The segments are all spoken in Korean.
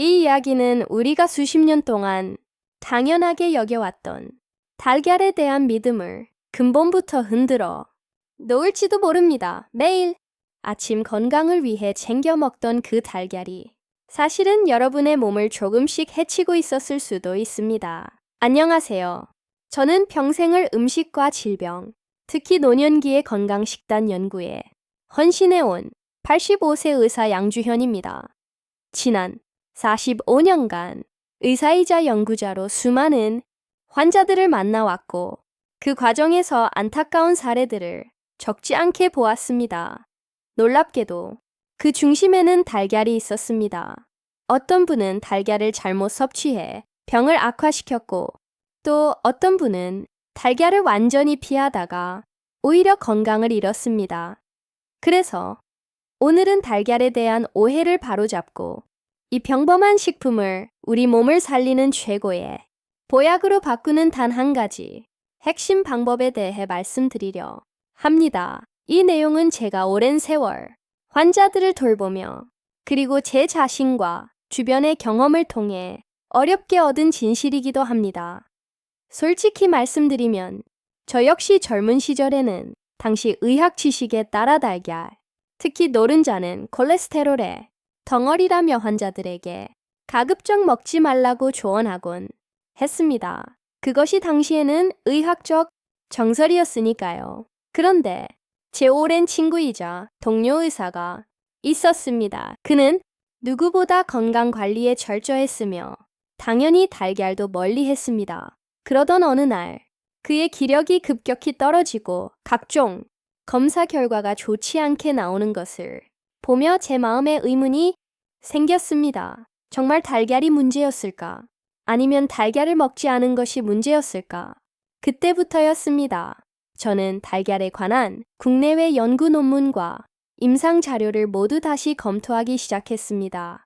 이 이야기는 우리가 수십 년 동안 당연하게 여겨왔던 달걀에 대한 믿음을 근본부터 흔들어 놓을지도 모릅니다. 매일 아침 건강을 위해 챙겨 먹던 그 달걀이 사실은 여러분의 몸을 조금씩 해치고 있었을 수도 있습니다. 안녕하세요. 저는 평생을 음식과 질병, 특히 노년기의 건강식단 연구에 헌신해온 85세 의사 양주현입니다. 지난 45년간 의사이자 연구자로 수많은 환자들을 만나왔고 그 과정에서 안타까운 사례들을 적지 않게 보았습니다. 놀랍게도 그 중심에는 달걀이 있었습니다. 어떤 분은 달걀을 잘못 섭취해 병을 악화시켰고 또 어떤 분은 달걀을 완전히 피하다가 오히려 건강을 잃었습니다. 그래서 오늘은 달걀에 대한 오해를 바로잡고 이 평범한 식품을 우리 몸을 살리는 최고의 보약으로 바꾸는 단 한 가지 핵심 방법에 대해 말씀드리려 합니다. 이 내용은 제가 오랜 세월 환자들을 돌보며 그리고 제 자신과 주변의 경험을 통해 어렵게 얻은 진실이기도 합니다. 솔직히 말씀드리면 저 역시 젊은 시절에는 당시 의학 지식에 따라 달걀, 특히 노른자는 콜레스테롤의 덩어리라며 환자들에게 가급적 먹지 말라고 조언하곤 했습니다. 그것이 당시에는 의학적 정설이었으니까요. 그런데 제 오랜 친구이자 동료 의사가 있었습니다. 그는 누구보다 건강 관리에 철저했으며 당연히 달걀도 멀리 했습니다. 그러던 어느 날 그의 기력이 급격히 떨어지고 각종 검사 결과가 좋지 않게 나오는 것을 보며 제 마음에 의문이 생겼습니다. 정말 달걀이 문제였을까? 아니면 달걀을 먹지 않은 것이 문제였을까? 그때부터였습니다. 저는 달걀에 관한 국내외 연구 논문과 임상 자료를 모두 다시 검토하기 시작했습니다.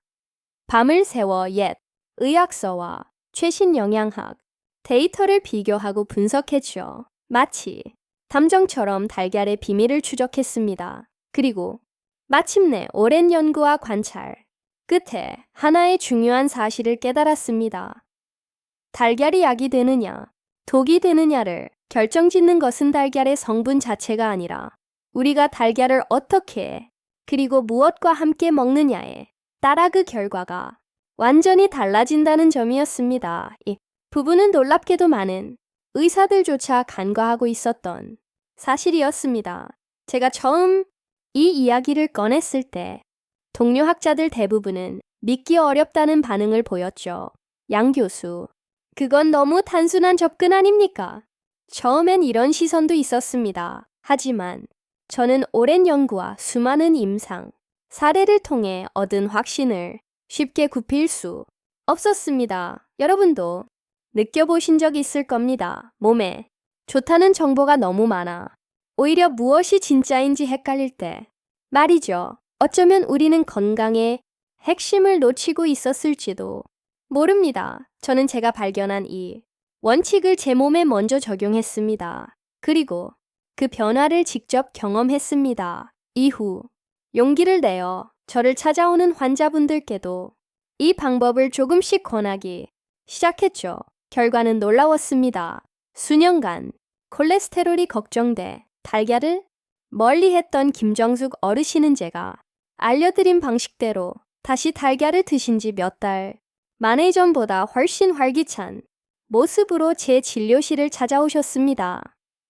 밤을 새워 옛 의학서와 최신 영양학 데이터를 비교하고 분석했죠. 마치 담정처럼 달걀의 비밀을 추적했습니다. 그리고 마침내 오랜 연구와 관찰 끝에 하나의 중요한 사실을 깨달았습니다. 달걀이 약이 되느냐, 독이 되느냐를 결정짓는 것은 달걀의 성분 자체가 아니라 우리가 달걀을 어떻게 그리고 무엇과 함께 먹느냐에 따라 그 결과가 완전히 달라진다는 점이었습니다. 이 부분은 놀랍게도 많은 의사들조차 간과하고 있었던 사실이었습니다. 제가 처음 이 이야기를 꺼냈을 때 동료 학자들 대부분은 믿기 어렵다는 반응을 보였죠. 양 교수, 그건 너무 단순한 접근 아닙니까? 처음엔 이런 시선도 있었습니다. 하지만 저는 오랜 연구와 수많은 임상, 사례를 통해 얻은 확신을 쉽게 굽힐 수 없었습니다. 여러분도 느껴보신 적 있을 겁니다. 몸에 좋다는 정보가 너무 많아. 오히려 무엇이 진짜인지 헷갈릴 때 말이죠. 어쩌면 우리는 건강의 핵심을 놓치고 있었을지도 모릅니다. 저는 제가 발견한 이 원칙을 제 몸에 먼저 적용했습니다. 그리고 그 변화를 직접 경험했습니다. 이후 용기를 내어 저를 찾아오는 환자분들께도 이 방법을 조금씩 권하기 시작했죠. 결과는 놀라웠습니다. 수년간 콜레스테롤이 걱정돼 달걀을 멀리 했던 김정숙 어르신은 제가 알려드린 방식대로 다시 달걀을 드신 지 몇 달 만에 전보다 훨씬 활기찬 모습으로 제 진료실을 찾아오셨습니다.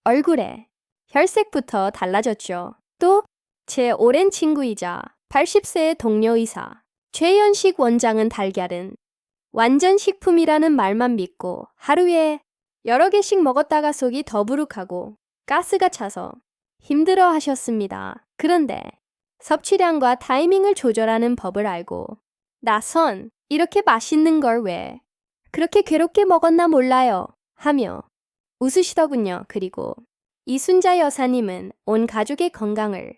얼굴에 혈색부터 달라졌죠. 또 제 오랜 친구이자 80세의 동료 의사 최연식 원장은 달걀은 완전 식품이라는 말만 믿고 하루에 여러 개씩 먹었다가 속이 더부룩하고 가스가 차서 힘들어 하셨습니다. 그런데 섭취량과 타이밍을 조절하는 법을 알고 나선 이렇게 맛있는 걸 왜 그렇게 괴롭게 먹었나 몰라요 하며 웃으시더군요. 그리고 이순자 여사님은 온 가족의 건강을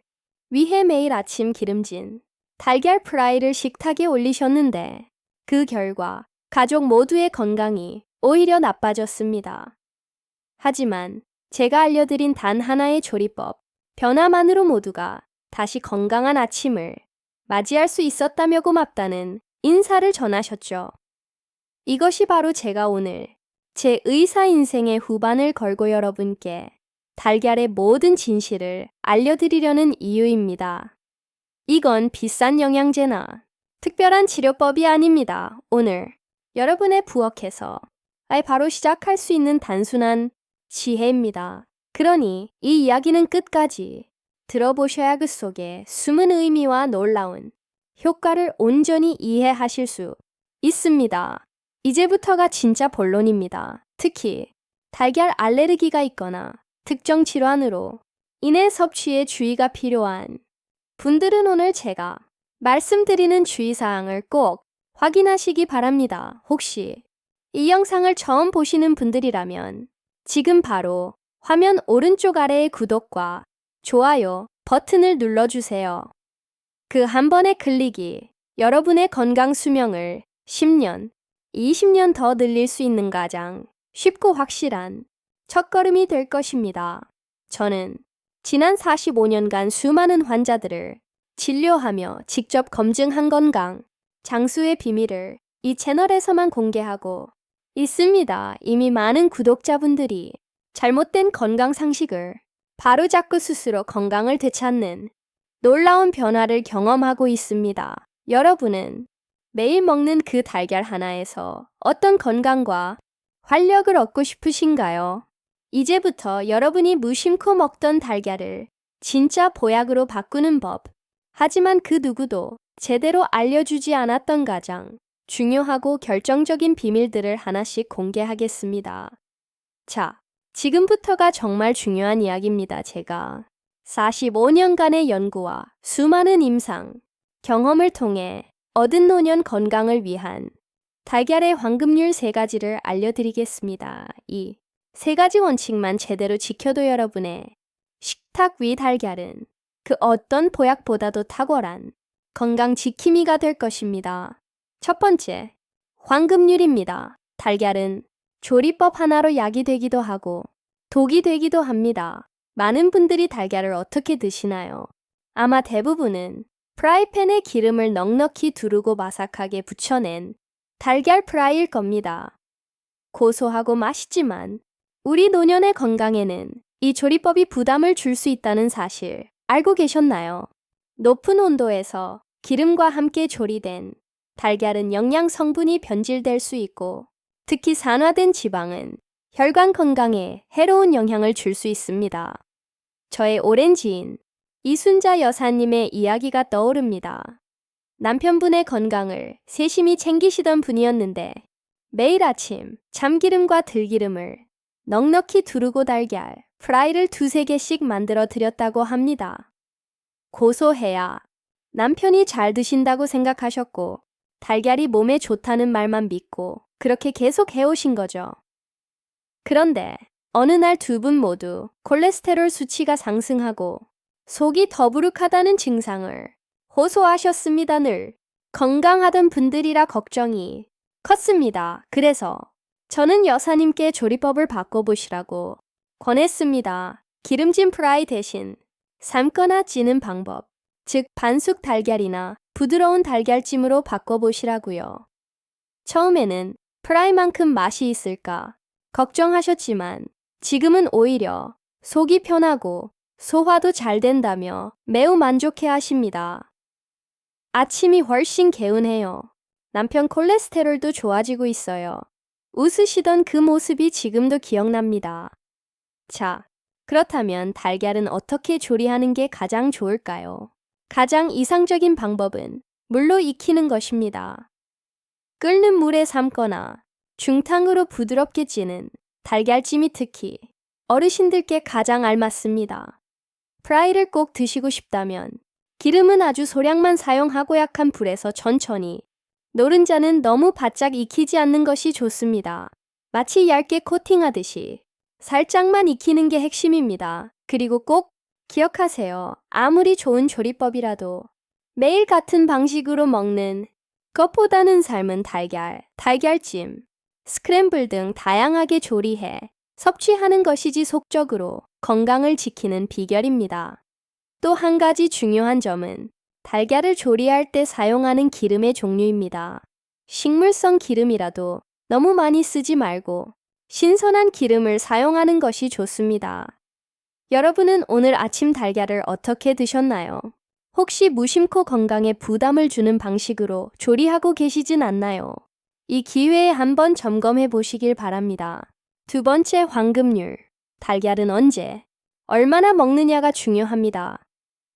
위해 매일 아침 기름진 달걀 프라이를 식탁에 올리셨는데 그 결과 가족 모두의 건강이 오히려 나빠졌습니다. 하지만 제가 알려드린 단 하나의 조리법, 변화만으로 모두가 다시 건강한 아침을 맞이할 수 있었다며 고맙다는 인사를 전하셨죠. 이것이 바로 제가 오늘 제 의사 인생의 후반을 걸고 여러분께 달걀의 모든 진실을 알려드리려는 이유입니다. 이건 비싼 영양제나 특별한 치료법이 아닙니다. 오늘 여러분의 부엌에서 아예 바로 시작할 수 있는 단순한 지혜입니다. 그러니 이 이야기는 끝까지 들어보셔야 그 속에 숨은 의미와 놀라운 효과를 온전히 이해하실 수 있습니다. 이제부터가 진짜 본론입니다. 특히 달걀 알레르기가 있거나 특정 질환으로 인해 섭취에 주의가 필요한 분들은 오늘 제가 말씀드리는 주의사항을 꼭 확인하시기 바랍니다. 혹시 이 영상을 처음 보시는 분들이라면 지금 바로 화면 오른쪽 아래의 구독과 좋아요 버튼을 눌러주세요. 그 한 번의 클릭이 여러분의 건강 수명을 10년, 20년 더 늘릴 수 있는 가장 쉽고 확실한 첫걸음이 될 것입니다. 저는 지난 45년간 수많은 환자들을 진료하며 직접 검증한 건강, 장수의 비밀을 이 채널에서만 공개하고 있습니다. 이미 많은 구독자분들이 잘못된 건강 상식을 바로잡고 스스로 건강을 되찾는 놀라운 변화를 경험하고 있습니다. 여러분은 매일 먹는 그 달걀 하나에서 어떤 건강과 활력을 얻고 싶으신가요? 이제부터 여러분이 무심코 먹던 달걀을 진짜 보약으로 바꾸는 법. 하지만 그 누구도 제대로 알려주지 않았던 가장 중요하고 결정적인 비밀들을 하나씩 공개하겠습니다. 자, 지금부터가 정말 중요한 이야기입니다. 제가 45년간의 연구와 수많은 임상, 경험을 통해 얻은 노년 건강을 위한 달걀의 황금률 세 가지를 알려드리겠습니다. 이 세 가지 원칙만 제대로 지켜도 여러분의 식탁 위 달걀은 그 어떤 보약보다도 탁월한 건강 지킴이가 될 것입니다. 첫 번째, 황금률입니다. 달걀은 조리법 하나로 약이 되기도 하고 독이 되기도 합니다. 많은 분들이 달걀을 어떻게 드시나요? 아마 대부분은 프라이팬에 기름을 넉넉히 두르고 바삭하게 부쳐낸 달걀 프라이일 겁니다. 고소하고 맛있지만 우리 노년의 건강에는 이 조리법이 부담을 줄 수 있다는 사실 알고 계셨나요? 높은 온도에서 기름과 함께 조리된 달걀은 영양 성분이 변질될 수 있고 특히 산화된 지방은 혈관 건강에 해로운 영향을 줄 수 있습니다. 저의 오랜 지인 이순자 여사님의 이야기가 떠오릅니다. 남편분의 건강을 세심히 챙기시던 분이었는데 매일 아침 참기름과 들기름을 넉넉히 두르고 달걀, 프라이를 두세 개씩 만들어 드렸다고 합니다. 고소해야 남편이 잘 드신다고 생각하셨고 달걀이 몸에 좋다는 말만 믿고 그렇게 계속 해오신 거죠. 그런데 어느 날 두 분 모두 콜레스테롤 수치가 상승하고 속이 더부룩하다는 증상을 호소하셨습니다. 늘 건강하던 분들이라 걱정이 컸습니다. 그래서 저는 여사님께 조리법을 바꿔보시라고 권했습니다. 기름진 프라이 대신 삶거나 찌는 방법, 즉 반숙 달걀이나 부드러운 달걀찜으로 바꿔보시라고요. 처음에는 프라이만큼 맛이 있을까 걱정하셨지만 지금은 오히려 속이 편하고 소화도 잘 된다며 매우 만족해 하십니다. 아침이 훨씬 개운해요. 남편 콜레스테롤도 좋아지고 있어요. 웃으시던 그 모습이 지금도 기억납니다. 자, 그렇다면 달걀은 어떻게 조리하는 게 가장 좋을까요? 가장 이상적인 방법은 물로 익히는 것입니다. 끓는 물에 삶거나 중탕으로 부드럽게 찌는 달걀찜이 특히 어르신들께 가장 알맞습니다. 프라이를 꼭 드시고 싶다면 기름은 아주 소량만 사용하고 약한 불에서 천천히 노른자는 너무 바짝 익히지 않는 것이 좋습니다. 마치 얇게 코팅하듯이 살짝만 익히는 게 핵심입니다. 그리고 꼭 기억하세요. 아무리 좋은 조리법이라도 매일 같은 방식으로 먹는 것보다는 삶은 달걀, 달걀찜, 스크램블 등 다양하게 조리해 섭취하는 것이지 속적으로 건강을 지키는 비결입니다. 또 한 가지 중요한 점은 달걀을 조리할 때 사용하는 기름의 종류입니다. 식물성 기름이라도 너무 많이 쓰지 말고 신선한 기름을 사용하는 것이 좋습니다. 여러분은 오늘 아침 달걀을 어떻게 드셨나요? 혹시 무심코 건강에 부담을 주는 방식으로 조리하고 계시진 않나요? 이 기회에 한번 점검해 보시길 바랍니다. 두 번째 황금률. 달걀은 언제, 얼마나 먹느냐가 중요합니다.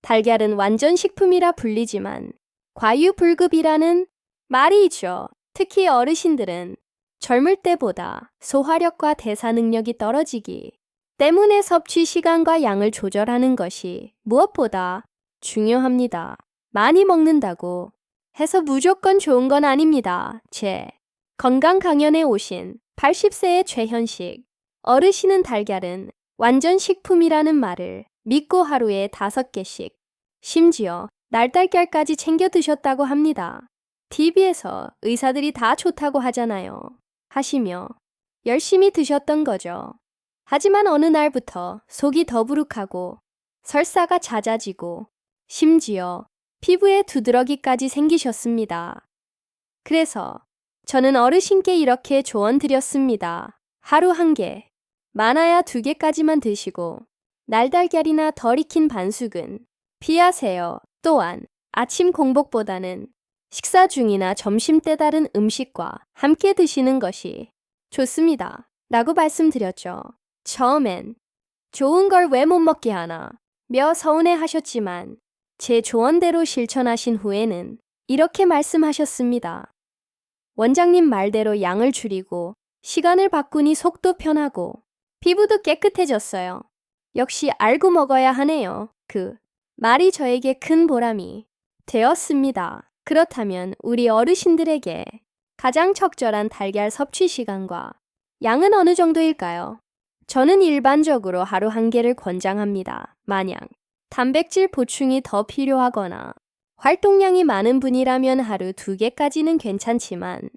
달걀은 완전 식품이라 불리지만 과유불급이라는 말이 있죠. 특히 어르신들은 젊을 때보다 소화력과 대사 능력이 떨어지기 때문에 섭취 시간과 양을 조절하는 것이 무엇보다 중요합니다. 많이 먹는다고 해서 무조건 좋은 건 아닙니다. 제 건강 강연에 오신 80세의 최현식 어르신은 달걀은 완전 식품이라는 말을 믿고 하루에 다섯 개씩 심지어 날달걀까지 챙겨 드셨다고 합니다. TV에서 의사들이 다 좋다고 하잖아요. 하시며 열심히 드셨던 거죠. 하지만 어느 날부터 속이 더부룩하고 설사가 잦아지고 심지어 피부에 두드러기까지 생기셨습니다. 그래서 저는 어르신께 이렇게 조언 드렸습니다. 하루 한 개, 많아야 두 개까지만 드시고 날달걀이나 덜 익힌 반숙은 피하세요. 또한 아침 공복보다는 식사 중이나 점심 때 다른 음식과 함께 드시는 것이 좋습니다. 라고 말씀드렸죠. 처음엔 좋은 걸 왜 못 먹게 하나 며 서운해 하셨지만 제 조언대로 실천하신 후에는 이렇게 말씀하셨습니다. 원장님 말대로 양을 줄이고 시간을 바꾸니 속도 편하고 피부도 깨끗해졌어요. 역시 알고 먹어야 하네요. 그 말이 저에게 큰 보람이 되었습니다. 그렇다면 우리 어르신들에게 가장 적절한 달걀 섭취 시간과 양은 어느 정도일까요? 저는 일반적으로 하루 한 개를 권장합니다. 만약 단백질 보충이 더 필요하거나 활동량이 많은 분이라면 하루 두 개까지는 괜찮지만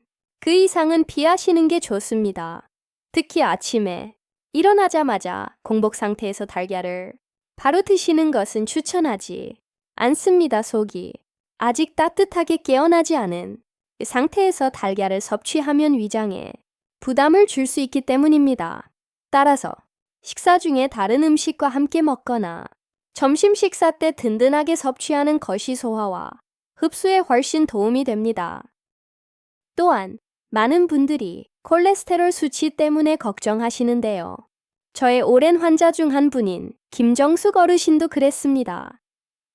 그 이상은 피하시는 게 좋습니다. 특히 아침에 일어나자마자 공복 상태에서 달걀을 바로 드시는 것은 추천하지 않습니다. 속이 아직 따뜻하게 깨어나지 않은 상태에서 달걀을 섭취하면 위장에 부담을 줄 수 있기 때문입니다. 따라서 식사 중에 다른 음식과 함께 먹거나 점심 식사 때 든든하게 섭취하는 것이 소화와 흡수에 훨씬 도움이 됩니다. 또한 많은 분들이 콜레스테롤 수치 때문에 걱정하시는데요. 저의 오랜 환자 중 한 분인 김정숙 어르신도 그랬습니다.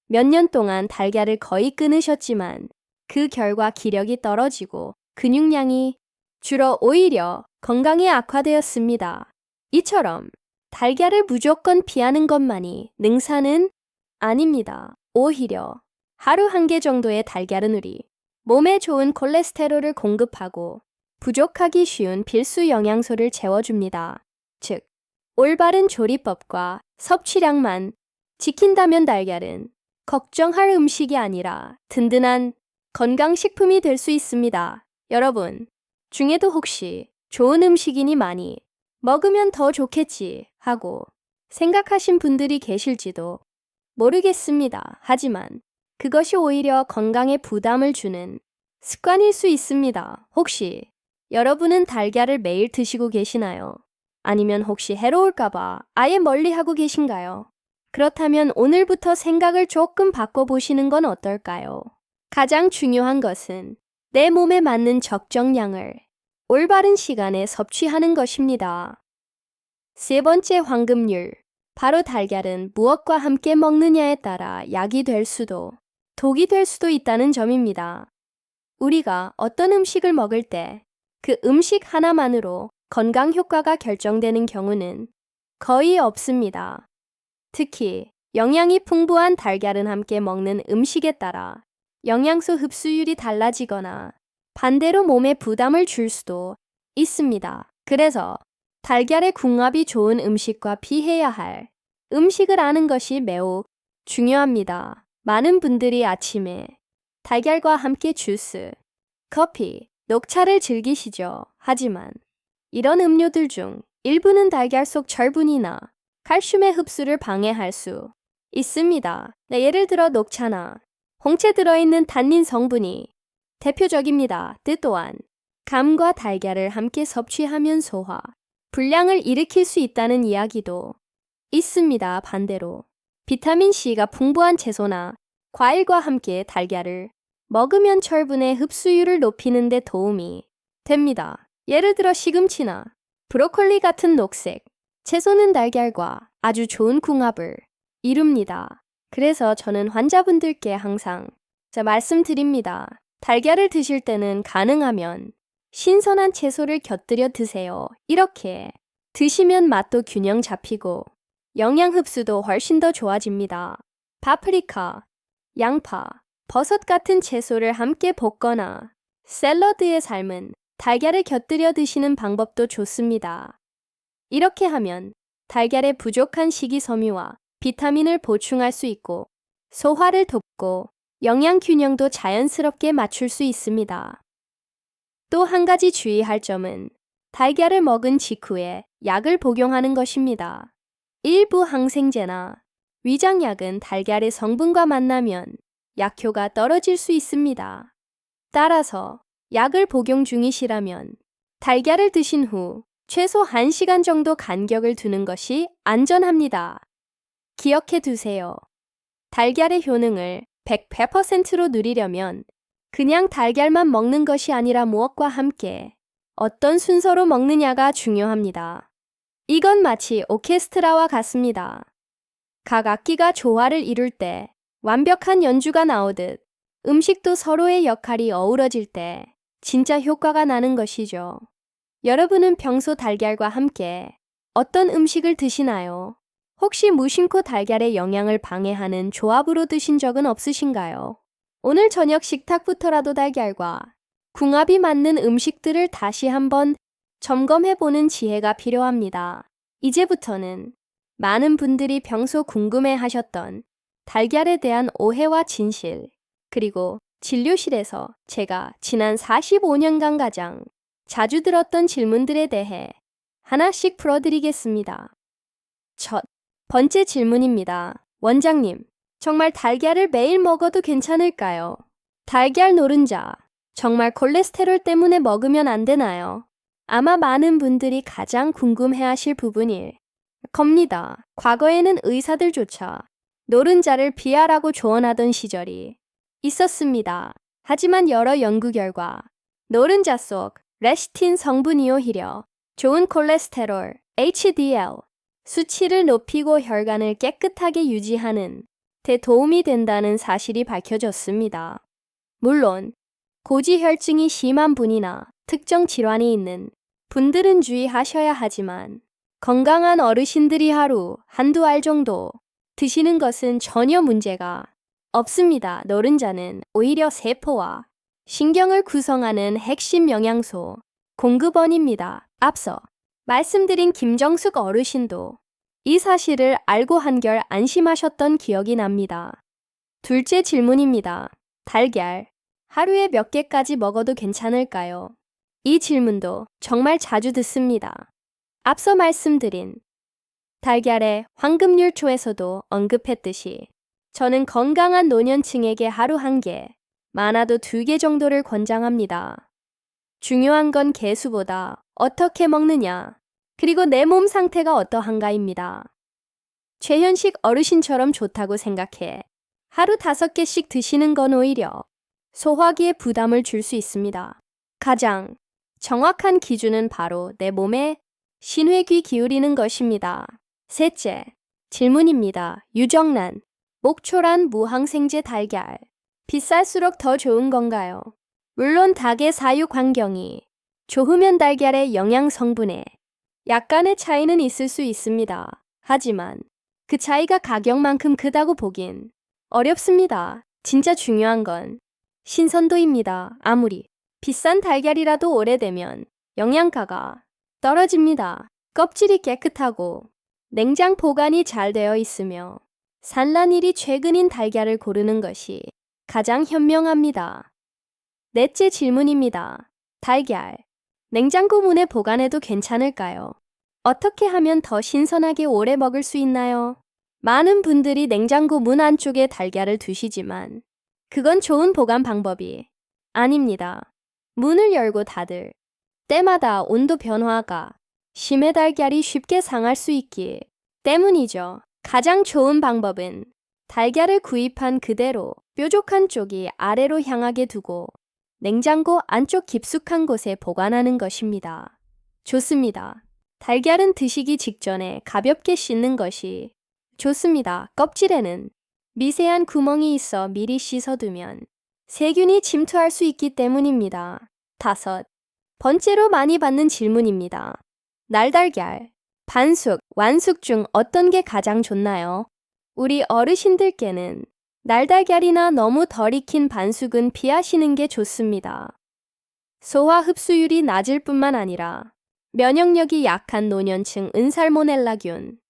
몇 년 동안 달걀을 거의 끊으셨지만 그 결과 기력이 떨어지고 근육량이 줄어 오히려 건강이 악화되었습니다. 이처럼 달걀을 무조건 피하는 것만이 능사는 아닙니다. 오히려 하루 한 개 정도의 달걀은 우리 몸에 좋은 콜레스테롤을 공급하고 부족하기 쉬운 필수 영양소를 채워줍니다. 즉, 올바른 조리법과 섭취량만 지킨다면 달걀은 걱정할 음식이 아니라 든든한 건강식품이 될 수 있습니다. 여러분, 중에도 혹시 좋은 음식이니 많이 먹으면 더 좋겠지 하고 생각하신 분들이 계실지도 모르겠습니다. 하지만 그것이 오히려 건강에 부담을 주는 습관일 수 있습니다. 혹시 여러분은 달걀을 매일 드시고 계시나요? 아니면 혹시 해로울까봐 아예 멀리 하고 계신가요? 그렇다면 오늘부터 생각을 조금 바꿔보시는 건 어떨까요? 가장 중요한 것은 내 몸에 맞는 적정량을 올바른 시간에 섭취하는 것입니다. 세 번째 황금률. 바로 달걀은 무엇과 함께 먹느냐에 따라 약이 될 수도, 독이 될 수도 있다는 점입니다. 우리가 어떤 음식을 먹을 때 그 음식 하나만으로 건강 효과가 결정되는 경우는 거의 없습니다. 특히 영양이 풍부한 달걀은 함께 먹는 음식에 따라 영양소 흡수율이 달라지거나 반대로 몸에 부담을 줄 수도 있습니다. 그래서 달걀의 궁합이 좋은 음식과 피해야 할 음식을 아는 것이 매우 중요합니다. 많은 분들이 아침에 달걀과 함께 주스, 커피, 녹차를 즐기시죠. 하지만 이런 음료들 중 일부는 달걀 속 철분이나 칼슘의 흡수를 방해할 수 있습니다. 네, 예를 들어 녹차나 홍채 들어있는 단닌 성분이 대표적입니다. 뜻 또한 감과 달걀을 함께 섭취하면 소화, 불량을 일으킬 수 있다는 이야기도 있습니다. 반대로 비타민C가 풍부한 채소나 과일과 함께 달걀을 먹으면 철분의 흡수율을 높이는 데 도움이 됩니다. 예를 들어 시금치나 브로콜리 같은 녹색 채소는 달걀과 아주 좋은 궁합을 이룹니다. 그래서 저는 환자분들께 항상 자 말씀드립니다. 달걀을 드실 때는 가능하면 신선한 채소를 곁들여 드세요. 이렇게 드시면 맛도 균형 잡히고 영양 흡수도 훨씬 더 좋아집니다. 파프리카, 양파, 버섯 같은 채소를 함께 볶거나 샐러드에 삶은 달걀을 곁들여 드시는 방법도 좋습니다. 이렇게 하면 달걀의 부족한 식이섬유와 비타민을 보충할 수 있고 소화를 돕고 영양 균형도 자연스럽게 맞출 수 있습니다. 또 한 가지 주의할 점은 달걀을 먹은 직후에 약을 복용하는 것입니다. 일부 항생제나 위장약은 달걀의 성분과 만나면 약효가 떨어질 수 있습니다. 따라서 약을 복용 중이시라면 달걀을 드신 후 최소 1시간 정도 간격을 두는 것이 안전합니다. 기억해 두세요. 달걀의 효능을 100, 100%로 누리려면 그냥 달걀만 먹는 것이 아니라 무엇과 함께 어떤 순서로 먹느냐가 중요합니다. 이건 마치 오케스트라와 같습니다. 각 악기가 조화를 이룰 때 완벽한 연주가 나오듯 음식도 서로의 역할이 어우러질 때 진짜 효과가 나는 것이죠. 여러분은 평소 달걀과 함께 어떤 음식을 드시나요? 혹시 무심코 달걀의 영양을 방해하는 조합으로 드신 적은 없으신가요? 오늘 저녁 식탁부터라도 달걀과 궁합이 맞는 음식들을 다시 한번 점검해보는 지혜가 필요합니다. 이제부터는 많은 분들이 평소 궁금해 하셨던 달걀에 대한 오해와 진실, 그리고 진료실에서 제가 지난 45년간 가장 자주 들었던 질문들에 대해 하나씩 풀어드리겠습니다. 첫 번째 질문입니다. 원장님, 정말 달걀을 매일 먹어도 괜찮을까요? 달걀 노른자, 정말 콜레스테롤 때문에 먹으면 안 되나요? 아마 많은 분들이 가장 궁금해 하실 부분일 겁니다. 과거에는 의사들조차 노른자를 비하라고 조언하던 시절이 있었습니다. 하지만 여러 연구 결과 노른자 속 레시틴 성분이 오히려 좋은 콜레스테롤, HDL, 수치를 높이고 혈관을 깨끗하게 유지하는 데 도움이 된다는 사실이 밝혀졌습니다. 물론 고지혈증이 심한 분이나 특정 질환이 있는 분들은 주의하셔야 하지만 건강한 어르신들이 하루 한두 알 정도 드시는 것은 전혀 문제가 없습니다. 노른자는 오히려 세포와 신경을 구성하는 핵심 영양소 공급원입니다. 앞서 말씀드린 김정숙 어르신도 이 사실을 알고 한결 안심하셨던 기억이 납니다. 둘째 질문입니다. 달걀. 하루에 몇 개까지 먹어도 괜찮을까요? 이 질문도 정말 자주 듣습니다. 앞서 말씀드린 달걀의 황금률초에서도 언급했듯이 저는 건강한 노년층에게 하루 한 개, 많아도 두 개 정도를 권장합니다. 중요한 건 개수보다 어떻게 먹느냐, 그리고 내 몸 상태가 어떠한가입니다. 최현식 어르신처럼 좋다고 생각해 하루 다섯 개씩 드시는 건 오히려 소화기에 부담을 줄 수 있습니다. 가장 정확한 기준은 바로 내 몸에 신회귀 기울이는 것입니다. 셋째, 질문입니다. 유정란, 목초란 무항생제 달걀. 비쌀수록 더 좋은 건가요? 물론 닭의 사육 환경이 좋으면 달걀의 영양 성분에 약간의 차이는 있을 수 있습니다. 하지만 그 차이가 가격만큼 크다고 보긴 어렵습니다. 진짜 중요한 건 신선도입니다. 아무리 비싼 달걀이라도 오래되면 영양가가 떨어집니다. 껍질이 깨끗하고 냉장 보관이 잘 되어 있으며 산란일이 최근인 달걀을 고르는 것이 가장 현명합니다. 넷째 질문입니다. 달걀. 냉장고 문에 보관해도 괜찮을까요? 어떻게 하면 더 신선하게 오래 먹을 수 있나요? 많은 분들이 냉장고 문 안쪽에 달걀을 두시지만 그건 좋은 보관 방법이 아닙니다. 문을 열고 닫을 때마다 온도 변화가 심해 달걀이 쉽게 상할 수 있기 때문이죠. 가장 좋은 방법은 달걀을 구입한 그대로 뾰족한 쪽이 아래로 향하게 두고 냉장고 안쪽 깊숙한 곳에 보관하는 것입니다. 좋습니다. 달걀은 드시기 직전에 가볍게 씻는 것이 좋습니다. 껍질에는 미세한 구멍이 있어 미리 씻어두면 세균이 침투할 수 있기 때문입니다. 다섯. 번째로 많이 받는 질문입니다. 날달걀, 반숙, 완숙 중 어떤 게 가장 좋나요? 우리 어르신들께는 날달걀이나 너무 덜 익힌 반숙은 피하시는 게 좋습니다. 소화 흡수율이 낮을 뿐만 아니라 면역력이 약한 노년층 은살모넬라균,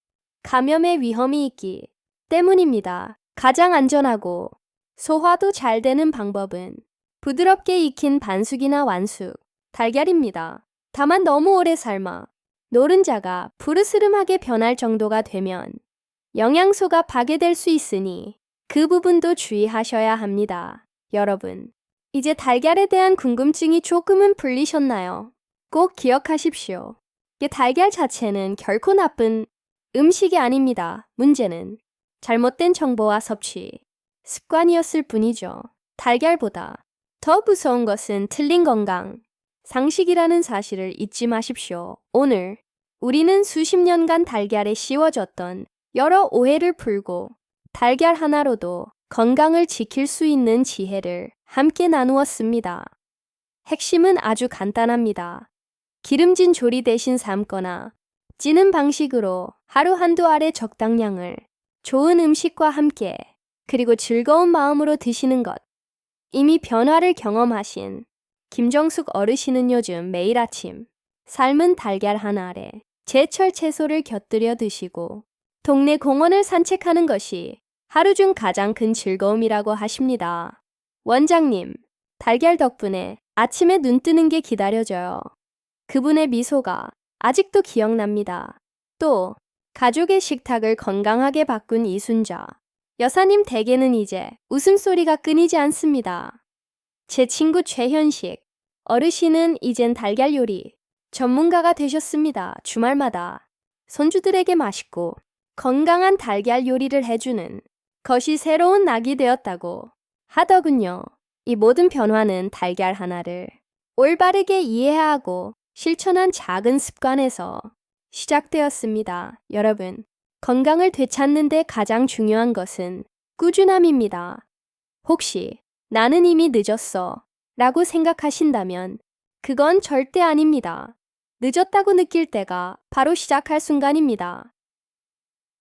감염의 위험이 있기 때문입니다. 가장 안전하고 소화도 잘 되는 방법은 부드럽게 익힌 반숙이나 완숙, 달걀입니다. 다만 너무 오래 삶아 노른자가 부르스름하게 변할 정도가 되면 영양소가 파괴될 수 있으니 그 부분도 주의하셔야 합니다. 여러분, 이제 달걀에 대한 궁금증이 조금은 풀리셨나요? 꼭 기억하십시오. 이 달걀 자체는 결코 나쁜 음식이 아닙니다. 문제는 잘못된 정보와 섭취, 습관이었을 뿐이죠. 달걀보다 더 무서운 것은 틀린 건강, 상식이라는 사실을 잊지 마십시오. 오늘 우리는 수십 년간 달걀에 씌워졌던 여러 오해를 풀고 달걀 하나로도 건강을 지킬 수 있는 지혜를 함께 나누었습니다. 핵심은 아주 간단합니다. 기름진 조리 대신 삶거나 찌는 방식으로 하루 한두 알의 적당량을 좋은 음식과 함께 그리고 즐거운 마음으로 드시는 것. 이미 변화를 경험하신 김정숙 어르신은 요즘 매일 아침 삶은 달걀 한 알에 제철 채소를 곁들여 드시고 동네 공원을 산책하는 것이 하루 중 가장 큰 즐거움이라고 하십니다. 원장님, 달걀 덕분에 아침에 눈 뜨는 게 기다려져요. 그분의 미소가 아직도 기억납니다. 또, 가족의 식탁을 건강하게 바꾼 이순자. 여사님 댁에는 이제 웃음소리가 끊이지 않습니다. 제 친구 최현식. 어르신은 이젠 달걀 요리 전문가가 되셨습니다. 주말마다 손주들에게 맛있고 건강한 달걀 요리를 해주는 것이 새로운 낙이 되었다고 하더군요. 이 모든 변화는 달걀 하나를 올바르게 이해하고 실천한 작은 습관에서 시작되었습니다. 여러분, 건강을 되찾는데 가장 중요한 것은 꾸준함입니다. 혹시 나는 이미 늦었어 라고 생각하신다면 그건 절대 아닙니다. 늦었다고 느낄 때가 바로 시작할 순간입니다.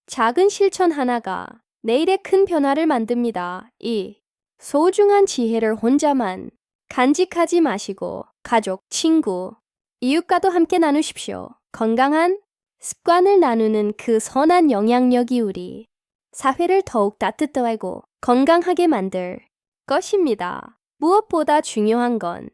작은 실천 하나가 내일의 큰 변화를 만듭니다. 2. 소중한 지혜를 혼자만 간직하지 마시고 가족, 친구, 이웃과도 함께 나누십시오. 건강한 습관을 나누는 그 선한 영향력이 우리 사회를 더욱 따뜻하고 건강하게 만들 것입니다. 무엇보다 중요한 건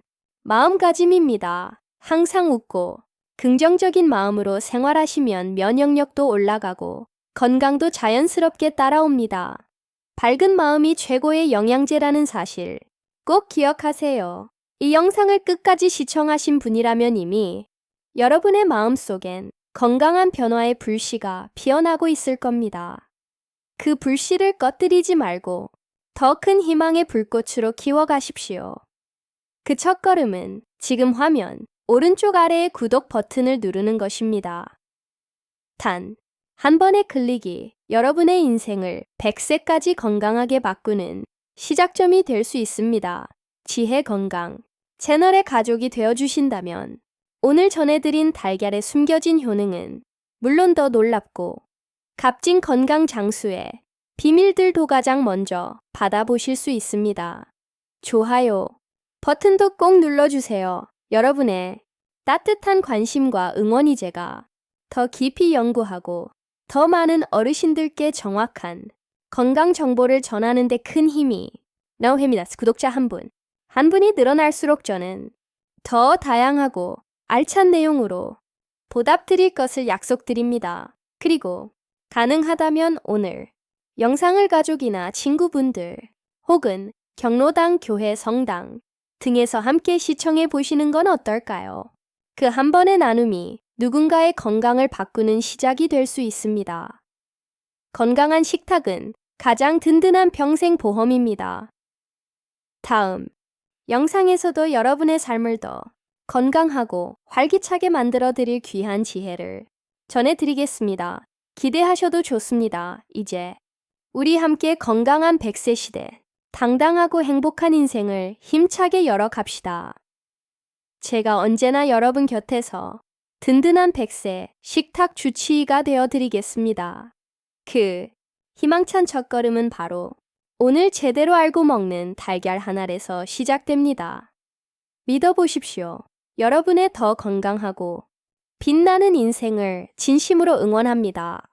마음가짐입니다. 항상 웃고 긍정적인 마음으로 생활하시면 면역력도 올라가고 건강도 자연스럽게 따라옵니다. 밝은 마음이 최고의 영양제라는 사실 꼭 기억하세요. 이 영상을 끝까지 시청하신 분이라면 이미 여러분의 마음 속엔 건강한 변화의 불씨가 피어나고 있을 겁니다. 그 불씨를 꺼뜨리지 말고 더 큰 희망의 불꽃으로 키워가십시오. 그 첫걸음은 지금 화면 오른쪽 아래의 구독 버튼을 누르는 것입니다. 단, 한 번의 클릭이 여러분의 인생을 100세까지 건강하게 바꾸는 시작점이 될 수 있습니다. 지혜 건강 채널의 가족이 되어 주신다면 오늘 전해드린 달걀의 숨겨진 효능은 물론 더 놀랍고 값진 건강 장수의 비밀들도 가장 먼저 받아보실 수 있습니다. 좋아요 버튼도 꼭 눌러주세요. 여러분의 따뜻한 관심과 응원이 제가 더 깊이 연구하고 더 많은 어르신들께 정확한 건강 정보를 전하는 데 큰 힘이 나옵니다. 구독자 한 분. 한 분이 늘어날수록 저는 더 다양하고 알찬 내용으로 보답드릴 것을 약속드립니다. 그리고 가능하다면 오늘 영상을 가족이나 친구분들 혹은 경로당 교회 성당 등에서 함께 시청해 보시는 건 어떨까요? 그 한 번의 나눔이 누군가의 건강을 바꾸는 시작이 될 수 있습니다. 건강한 식탁은 가장 든든한 평생 보험입니다. 다음, 영상에서도 여러분의 삶을 더 건강하고 활기차게 만들어 드릴 귀한 지혜를 전해드리겠습니다. 기대하셔도 좋습니다. 이제 우리 함께 건강한 100세 시대, 당당하고 행복한 인생을 힘차게 열어갑시다. 제가 언제나 여러분 곁에서 든든한 100세 식탁 주치의가 되어 드리겠습니다. 그 희망찬 첫걸음은 바로 오늘 제대로 알고 먹는 달걀 한 알에서 시작됩니다. 믿어보십시오. 여러분의 더 건강하고 빛나는 인생을 진심으로 응원합니다.